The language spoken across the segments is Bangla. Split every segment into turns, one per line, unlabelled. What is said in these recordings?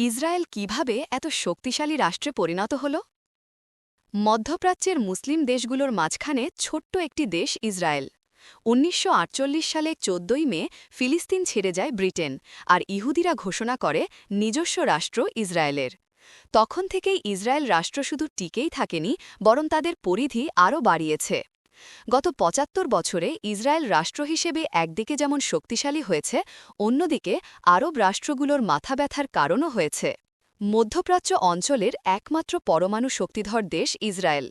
ইসরায়েল কীভাবে এত শক্তিশালী রাষ্ট্রে পরিণত হল? মধ্যপ্রাচ্যের মুসলিম দেশগুলোর মাঝখানে ছোট্ট একটি দেশ ইসরায়েল। উনিশশো সালে চোদ্দই মে ফিলিস্তিন ছেড়ে যায় ব্রিটেন আর ইহুদিরা ঘোষণা করে নিজস্ব রাষ্ট্র ইসরায়েলের। তখন থেকেই ইসরায়েল রাষ্ট্র শুধু টিকেই থাকেনি, বরং তাদের পরিধি আরও বাড়িয়েছে। গত পঁচাত্তর বছরে ইসরায়েল রাষ্ট্র হিসেবে একদিকে যেমন শক্তিশালী হয়েছে, অন্যদিকে আরব রাষ্ট্রগুলোর মাথা ব্যথার কারণও হয়েছে। মধ্যপ্রাচ্য অঞ্চলের একমাত্র পরমাণু শক্তিধর দেশ ইসরায়েল।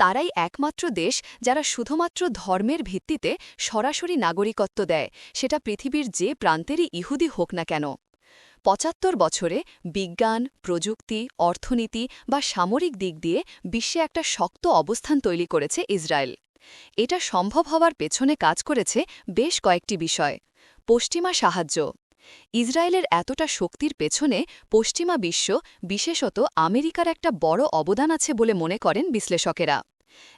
তারাই একমাত্র দেশ যারা শুধুমাত্র ধর্মের ভিত্তিতে সরাসরি নাগরিকত্ব দেয়, সেটা পৃথিবীর যে প্রান্তেরই ইহুদি হোক না কেন। পঁচাত্তর বছরে বিজ্ঞান, প্রযুক্তি, অর্থনীতি বা সামরিক দিক দিয়ে বিশ্বে একটা শক্ত অবস্থান তৈরি করেছে ইসরায়েল। এটা সম্ভব হওয়ার পেছনে কাজ করেছে বেশ কয়েকটি বিষয়। পশ্চিমা সাহায্য। ইসরায়েলের এতটা শক্তির পেছনে পশ্চিমা বিশ্ব, বিশেষত আমেরিকার একটা বড় অবদান আছে বলে মনে করেন বিশ্লেষকেরা।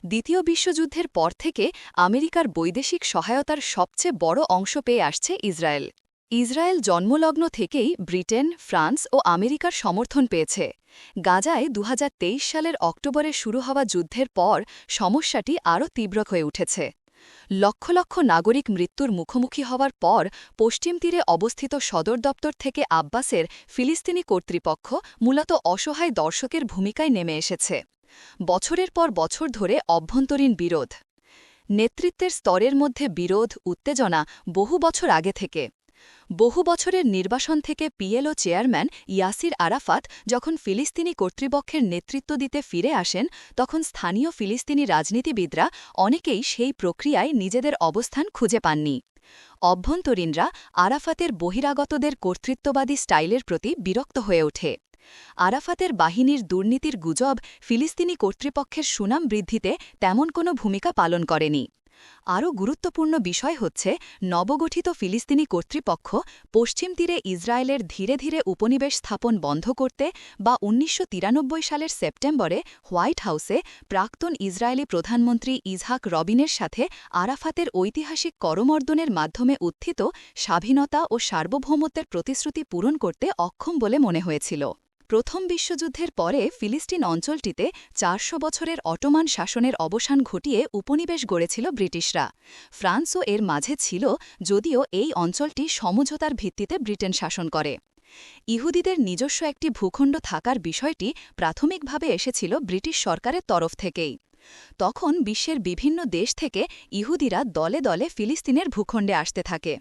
দ্বিতীয় বিশ্বযুদ্ধের পর থেকে আমেরিকার বৈদেশিক সহায়তার সবচেয়ে বড় অংশ পেয়ে আসছে ইসরায়েল। ইসরায়েল জন্মলগ্ন থেকেই ব্রিটেন, ফ্রান্স ও আমেরিকার সমর্থন পেয়েছে। গাজায় দু হাজার তেইশ সালের অক্টোবরে শুরু হওয়া যুদ্ধের পর সমস্যাটি আরও তীব্র হয়ে উঠেছে। লক্ষ লক্ষ নাগরিক মৃত্যুর মুখোমুখি হওয়ার পর পশ্চিম তীরে অবস্থিত সদর দপ্তর থেকে আব্বাসের ফিলিস্তিনি কর্তৃপক্ষ মূলত অসহায় দর্শকের ভূমিকায় নেমে এসেছে। বছরের পর বছর ধরে অভ্যন্তরীণ বিরোধ। নেতৃত্বের স্তরের মধ্যে বিরোধ, উত্তেজনা বহু বছর আগে থেকে। বহু বছরের নির্বাসন থেকে পিএলও চেয়ারম্যান ইয়াসির আরাফাত যখন ফিলিস্তিনি কর্তৃপক্ষের নেতৃত্ব দিতে ফিরে আসেন, তখন স্থানীয় ফিলিস্তিনি রাজনীতিবিদরা অনেকেই সেই প্রক্রিয়ায় নিজেদের অবস্থান খুঁজে পাননি। অভ্যন্তরীণরা আরাফাতের বহিরাগতদের কর্তৃত্ববাদী স্টাইলের প্রতি বিরক্ত হয়ে ওঠে। আরাফাতের বাহিনীর দুর্নীতির গুজব ফিলিস্তিনি কর্তৃপক্ষের সুনাম বৃদ্ধিতে তেমন কোনো ভূমিকা পালন করেনি। আরও গুরুত্বপূর্ণ বিষয় হচ্ছে, নবগঠিত ফিলিস্তিনি কর্তৃপক্ষ পশ্চিম তীরে ইসরায়েলের ধীরে ধীরে উপনিবেশ স্থাপন বন্ধ করতে বা উনিশশো তিরানব্বই সালের সেপ্টেম্বরে হোয়াইট হাউসে প্রাক্তন ইসরায়েলি প্রধানমন্ত্রী ইজহাক রবিনের সাথে আরাফাতের ঐতিহাসিক করমর্দনের মাধ্যমে উত্থিত স্বাধীনতা ও সার্বভৌমত্বের প্রতিশ্রুতি পূরণ করতে অক্ষম বলে মনে হয়েছিল। প্রথম বিশ্বযুদ্ধের পরে ফিলিস্তিন অঞ্চলটিতে চারশো বছরের অটোমান শাসনের অবসান ঘটিয়ে উপনিবেশ গড়েছিল ব্রিটিশরা। ফ্রান্সও এর মাঝে ছিল, যদিও এই অঞ্চলটি সমঝোতার ভিত্তিতে ব্রিটেন শাসন করে। ইহুদিদের নিজস্ব একটি ভূখণ্ড থাকার বিষয়টি প্রাথমিকভাবে এসেছিল ব্রিটিশ সরকারের তরফ থেকেই। তখন বিশ্বের বিভিন্ন দেশ থেকে ইহুদিরা দলে দলে ফিলিস্তিনের ভূখণ্ডে আসতে থাকে।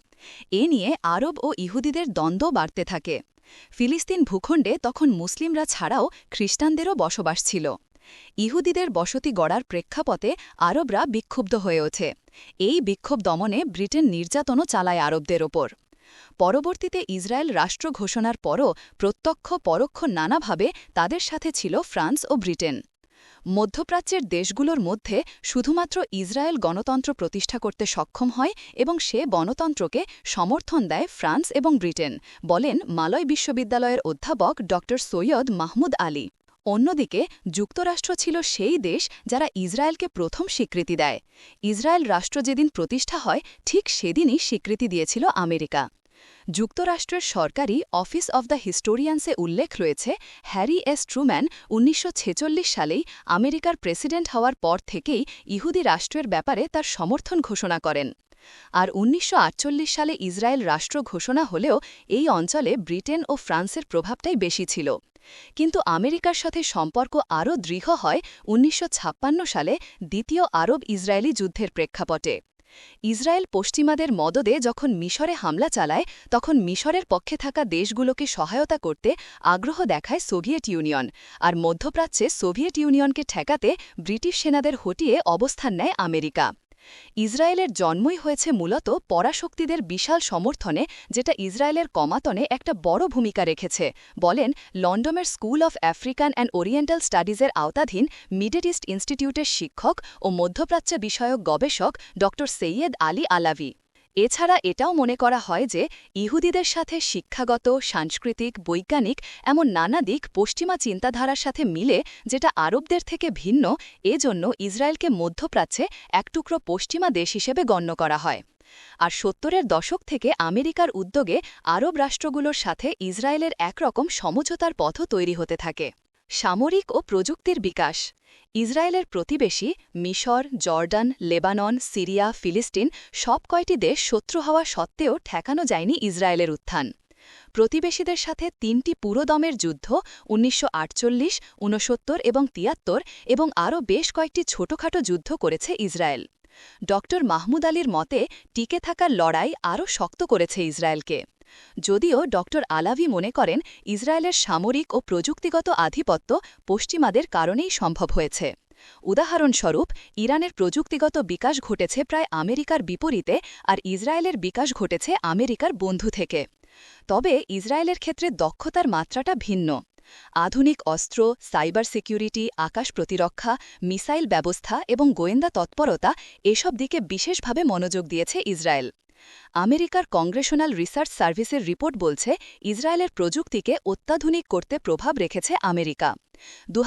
এ নিয়ে আরব ও ইহুদিদের দ্বন্দ্ব বাড়তে থাকে। ফিলিস্তিন ভূখণ্ডে তখন মুসলিমরা ছাড়াও খ্রিস্টানদেরও বসবাস ছিল। ইহুদিদের বসতি গড়ার প্রেক্ষাপটে আরবরা বিক্ষুব্ধ হয়ে ওঠে। এই বিক্ষোভ দমনে ব্রিটেন নির্যাতনও চালায় আরবদের ওপর। পরবর্তীতে ইসরায়েল রাষ্ট্র ঘোষণার পরও প্রত্যক্ষ পরোক্ষ নানাভাবে তাদের সাথে ছিল ফ্রান্স ও ব্রিটেন। মধ্যপ্রাচ্যের দেশগুলোর মধ্যে শুধুমাত্র ইসরায়েল গণতন্ত্র প্রতিষ্ঠা করতে সক্ষম হয় এবং সে গণতন্ত্রকে সমর্থন দেয় ফ্রান্স এবং ব্রিটেন, বলেন মালয় বিশ্ববিদ্যালয়ের অধ্যাপক ড. সৈয়দ মাহমুদ আলী। অন্যদিকে, যুক্তরাষ্ট্র ছিল সেই দেশ যারা ইসরায়েলকে প্রথম স্বীকৃতি দেয়। ইসরায়েল রাষ্ট্র যেদিন প্রতিষ্ঠা হয়, ঠিক সেদিনই স্বীকৃতি দিয়েছিল আমেরিকা। যুক্তরাষ্ট্রের সরকারি অফিস অব দ্য হিস্টোরিয়ান্সে উল্লেখ রয়েছে, হ্যারি এস ট্রুম্যান উনিশশো ছেচল্লিশ সালেই আমেরিকার প্রেসিডেন্ট হওয়ার পর থেকেই ইহুদি রাষ্ট্রের ব্যাপারে তার সমর্থন ঘোষণা করেন। আর উনিশশো আটচল্লিশ সালে ইসরায়েল রাষ্ট্র ঘোষণা হলেও এই অঞ্চলে ব্রিটেন ও ফ্রান্সের প্রভাবটাই বেশি ছিল। কিন্তু আমেরিকার সাথে সম্পর্ক আরও দৃঢ় হয় উনিশশো ছাপ্পান্ন সালে দ্বিতীয় আরব ইসরায়েলি যুদ্ধের প্রেক্ষাপটে। ইসরায়েল পশ্চিমাদের মদদে যখন মিশরে হামলা চালায়, তখন মিশরের পক্ষে থাকা দেশগুলোকে সহায়তা করতে আগ্রহ দেখায় সোভিয়েত ইউনিয়ন। আর মধ্যপ্রাচ্যে সোভিয়েত ইউনিয়নকে ঠেকাতে ব্রিটিশ সেনাদের হটিয়ে অবস্থান নেয় আমেরিকা। ইসরায়েলের জন্মই হয়েছে মূলত পরাশক্তিদের বিশাল সমর্থনে, যেটা ইসরায়েলের কমাতনে একটা বড় ভূমিকা রেখেছে, বলেন লন্ডনের school of African and Oriental স্টাডিজের আওতাধীন মিডল ইস্ট ইনস্টিটিউটের শিক্ষক ও মধ্যপ্রাচ্য বিষয়ক গবেষক ড সৈয়দ আলী আলাভি। এছাড়া এটাও মনে করা হয় যে ইহুদিদের সাথে শিক্ষাগত, সাংস্কৃতিক, বৈজ্ঞানিক এমন নানা দিক পশ্চিমা চিন্তাধারার সাথে মিলে যেটা আরবদের থেকে ভিন্ন, এজন্য ইসরায়েলকে মধ্যপ্রাচ্যে এক টুকরো পশ্চিমা দেশ হিসেবে গণ্য করা হয়। আর সত্তরের দশক থেকে আমেরিকার উদ্যোগে আরব রাষ্ট্রগুলোর সাথে ইসরায়েলের একরকম সমঝোতার পথও তৈরি হতে থাকে। সামরিক ও প্রযুক্তির বিকাশ ইসরায়েলের প্রতিবেশী মিশর, জর্ডান, লেবানন, সিরিয়া, ফিলিস্তিন সব কয়টি দেশ শত্রু হওয়া সত্ত্বেও ঠেকানো যায়নি ইসরায়েলের উত্থান। প্রতিবেশীদের সাথে তিনটি পুরোদমের যুদ্ধ উনিশশো আটচল্লিশ, ঊনসত্তর এবং তিয়াত্তর এবং আরও বেশ কয়েকটি ছোটখাটো যুদ্ধ করেছে ইসরায়েল। ড মাহমুদ আলীর মতে, টিকে থাকার লড়াই আরও শক্ত করেছে ইসরায়েলকে। যদিও ড আলাভি মনে করেন ইসরায়েলের সামরিক ও প্রযুক্তিগত আধিপত্য পশ্চিমাদের কারণেই সম্ভব হয়েছে। উদাহরণস্বরূপ, ইরানের প্রযুক্তিগত বিকাশ ঘটেছে প্রায় আমেরিকার বিপরীতে আর ইসরায়েলের বিকাশ ঘটেছে আমেরিকার বন্ধু থেকে। তবে ইসরায়েলের ক্ষেত্রে দক্ষতার মাত্রাটা ভিন্ন। আধুনিক অস্ত্র, সাইবার সিকিউরিটি, আকাশ প্রতিরক্ষা, মিসাইল ব্যবস্থা এবং গোয়েন্দা তৎপরতা এসব দিকে বিশেষভাবে মনোযোগ দিয়েছে ইসরায়েল। আমেরিকার কংগ্রেশনাল রিসার্চ সার্ভিসের রিপোর্ট বলছে, ইসরায়েলের প্রযুক্তিকে অত্যাধুনিক করতে প্রভাব রেখেছে আমেরিকা। দু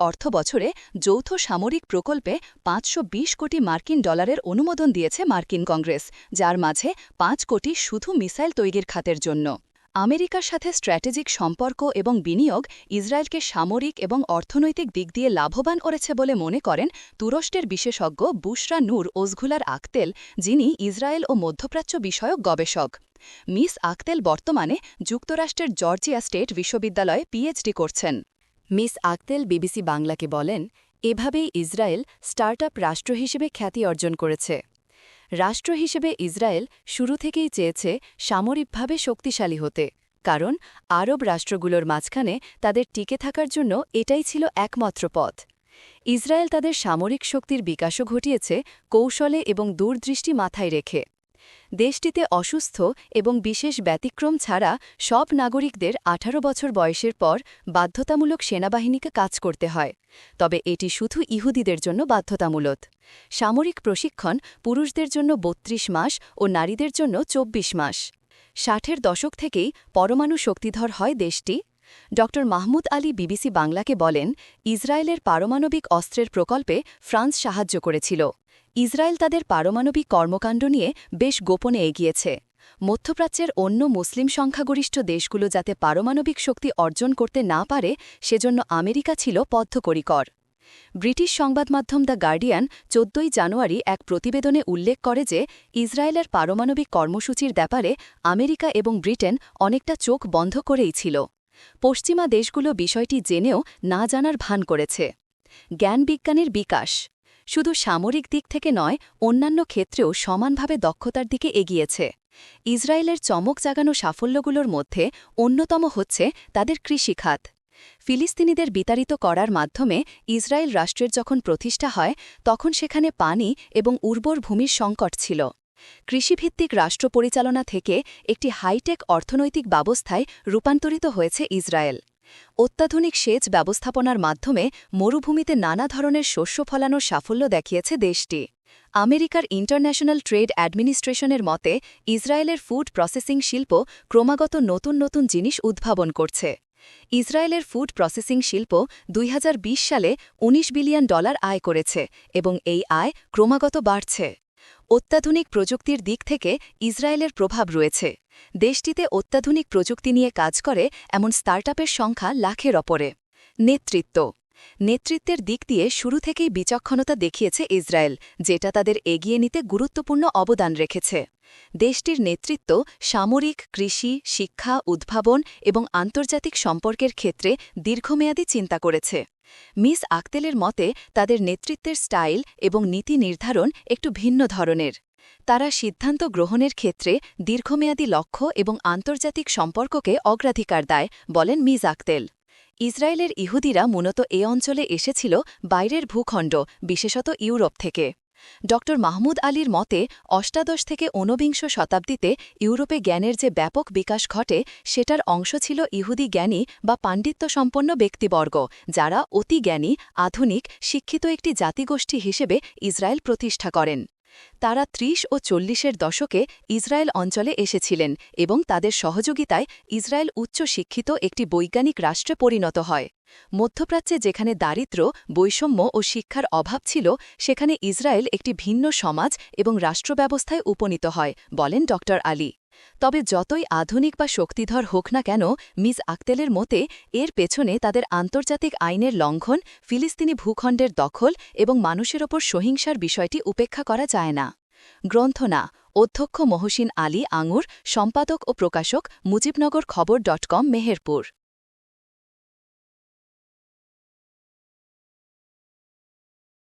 অর্থ বছরে যৌথ সামরিক প্রকল্পে পাঁচশো বিশ কোটি মার্কিন ডলারের অনুমোদন দিয়েছে মার্কিন কংগ্রেস, যার মাঝে পাঁচ কোটি শুধু মিসাইল তৈরির খাতের জন্য। আমেরিকার সাথে স্ট্র্যাটেজিক সম্পর্ক এবং বিনিয়োগ ইসরায়েলকে সামরিক এবং অর্থনৈতিক দিক দিয়ে লাভবান করেছে বলে মনে করেন তুরস্কের বিশেষজ্ঞ বুশরা নূর ওজঘুলার আক্তেল যিনি ইসরায়েল ও মধ্যপ্রাচ্য বিষয়ক গবেষক। মিস আক্তেল বর্তমানে যুক্তরাষ্ট্রের জর্জিয়া স্টেট বিশ্ববিদ্যালয়ে পিএইচডি করছেন। মিস আক্তেল বিবিসি বাংলাকে বলেন, এভাবেই ইসরায়েল স্টার্টআপ রাষ্ট্র হিসেবে খ্যাতি অর্জন করেছে। রাষ্ট্র হিসেবে ইসরায়েল শুরু থেকেই চেয়েছে সামরিকভাবে শক্তিশালী হতে, কারণ আরব রাষ্ট্রগুলোর মাঝখানে তাদের টিকে থাকার জন্য এটাই ছিল একমাত্র পথ। ইসরায়েল তাদের সামরিক শক্তির বিকাশও ঘটিয়েছে, কৌশলে এবং দূরদৃষ্টি মাথায় রেখে। দেশটিতে অসুস্থ এবং বিশেষ ব্যতিক্রম ছাড়া সব নাগরিকদের ১৮ বছর বয়সের পর বাধ্যতামূলক সেনাবাহিনীকে কাজ করতে হয়। তবে এটি শুধু ইহুদিদের জন্য বাধ্যতামূলক। সামরিক প্রশিক্ষণ পুরুষদের জন্য ৩২ মাস ও নারীদের জন্য ২৪ মাস। ষাটের দশক থেকেই পরমাণু শক্তিধর হয় দেশটি। ড. মাহমুদ আলী বিবিসি বাংলাকে বলেন, ইসরায়েলের পারমাণবিক অস্ত্রের প্রকল্পে ফ্রান্স সাহায্য করেছিল। ইসরায়েল তাদের পারমাণবিক কর্মকাণ্ড নিয়ে বেশ গোপনে এগিয়েছে। মধ্যপ্রাচ্যের অন্য মুসলিম সংখ্যাগরিষ্ঠ দেশগুলো যাতে পারমাণবিক শক্তি অর্জন করতে না পারে, সেজন্য আমেরিকা ছিল পদ্ধকরিকর ব্রিটিশ সংবাদমাধ্যম দ্য গার্ডিয়ান চোদ্দই জানুয়ারি এক প্রতিবেদনে উল্লেখ করে যে ইসরায়েলের পারমাণবিক কর্মসূচির ব্যাপারে আমেরিকা এবং ব্রিটেন অনেকটা চোখ বন্ধ করেই ছিল। পশ্চিমা দেশগুলো বিষয়টি জেনেও না জানার ভান করেছে। জ্ঞান বিজ্ঞানের বিকাশ শুধু সামরিক দিক থেকে নয়, অন্যান্য ক্ষেত্রেও সমানভাবে দক্ষতার দিকে এগিয়েছে। ইসরায়েলের চমক জাগানো সাফল্যগুলোর মধ্যে অন্যতম হচ্ছে তাদের কৃষিখাত। ফিলিস্তিনিদের বিতাড়িত করার মাধ্যমে ইসরায়েল রাষ্ট্রের যখন প্রতিষ্ঠা হয়, তখন সেখানে পানি এবং উর্বর ভূমির সংকট ছিল। কৃষিভিত্তিক রাষ্ট্র পরিচালনা থেকে একটি হাইটেক অর্থনৈতিক ব্যবস্থায় রূপান্তরিত হয়েছে ইসরায়েল। অত্যাধুনিক সেচ ব্যবস্থাপনার মাধ্যমে মরুভূমিতে নানা ধরনের শস্য ফলানোর সাফল্য দেখিয়েছে দেশটি। আমেরিকার ইন্টারন্যাশনাল ট্রেড অ্যাডমিনিস্ট্রেশনের মতে, ইসরায়েলের ফুড প্রসেসিং শিল্প ক্রমাগত নতুন নতুন জিনিস উদ্ভাবন করছে। ইসরায়েলের ফুড প্রসেসিং শিল্প দুই হাজার বিশ সালে ১৯ বিলিয়ন ডলার আয় করেছে এবং এই আয় ক্রমাগত বাড়ছে। অত্যাধুনিক প্রযুক্তির দিক থেকে ইসরায়েলের প্রভাব রয়েছে। দেশটিতে অত্যাধুনিক প্রযুক্তি নিয়ে কাজ করে এমন স্টার্টআপের সংখ্যা লাখের অপরে নেতৃত্ব। নেতৃত্বের দিক দিয়ে শুরু থেকেই বিচক্ষণতা দেখিয়েছে ইসরায়েল, যেটা তাদের এগিয়ে নিতে গুরুত্বপূর্ণ অবদান রেখেছে। দেশটির নেতৃত্ব সামরিক, কৃষি, শিক্ষা, উদ্ভাবন এবং আন্তর্জাতিক সম্পর্কের ক্ষেত্রে দীর্ঘমেয়াদী চিন্তা করেছে। মিস আক্তেলের মতে, তাদের নেতৃত্বের স্টাইল এবং নীতি নির্ধারণ একটু ভিন্ন ধরনের। তারা সিদ্ধান্ত গ্রহণের ক্ষেত্রে দীর্ঘমেয়াদী লক্ষ্য এবং আন্তর্জাতিক সম্পর্ককে অগ্রাধিকার দেয়, বলেন মিজ আক্তেল ইসরায়েলের ইহুদিরা মূলত এ অঞ্চলে এসেছিল বাইরের ভূখণ্ড, বিশেষত ইউরোপ থেকে। ড. মাহমুদ আলীর মতে, অষ্টাদশ থেকে ঊনবিংশ শতাব্দীতে ইউরোপে জ্ঞানের যে ব্যাপক বিকাশ ঘটে, সেটার অংশ ছিল ইহুদি জ্ঞানী বা পাণ্ডিত্যসম্পন্ন ব্যক্তিবর্গ, যারা অতি জ্ঞানী, আধুনিক, শিক্ষিত একটি জাতিগোষ্ঠী হিসেবে ইসরায়েল প্রতিষ্ঠা করেন। তারা ত্রিশ ও চল্লিশের দশকে ইসরায়েল অঞ্চলে এসেছিলেন এবং তাদের সহযোগিতায় ইসরায়েল উচ্চ শিক্ষিত একটি বৈজ্ঞানিক রাষ্ট্রে পরিণত হয়। মধ্যপ্রাচ্যে যেখানে দারিদ্র, বৈষম্য ও শিক্ষার অভাব ছিল, সেখানে ইসরায়েল একটি ভিন্ন সমাজ এবং রাষ্ট্র ব্যবস্থায় উপনীত হয়, বলেন ডক্টর আলী। তবে যতই আধুনিক বা শক্তিধর হোক না কেন, মিস আক্তেলের মতে, এর পেছনে তাদের আন্তর্জাতিক আইনের লঙ্ঘন, ফিলিস্তিনি ভূখণ্ডের দখল এবং মানুষের ওপর সহিংসার বিষয়টি উপেক্ষা করা যায় না। গ্রন্থ না। অধ্যক্ষ মহসিন আলী আঙুর, সম্পাদক ও প্রকাশক মুজিবনগর খবর ডট কম, মেহেরপুর।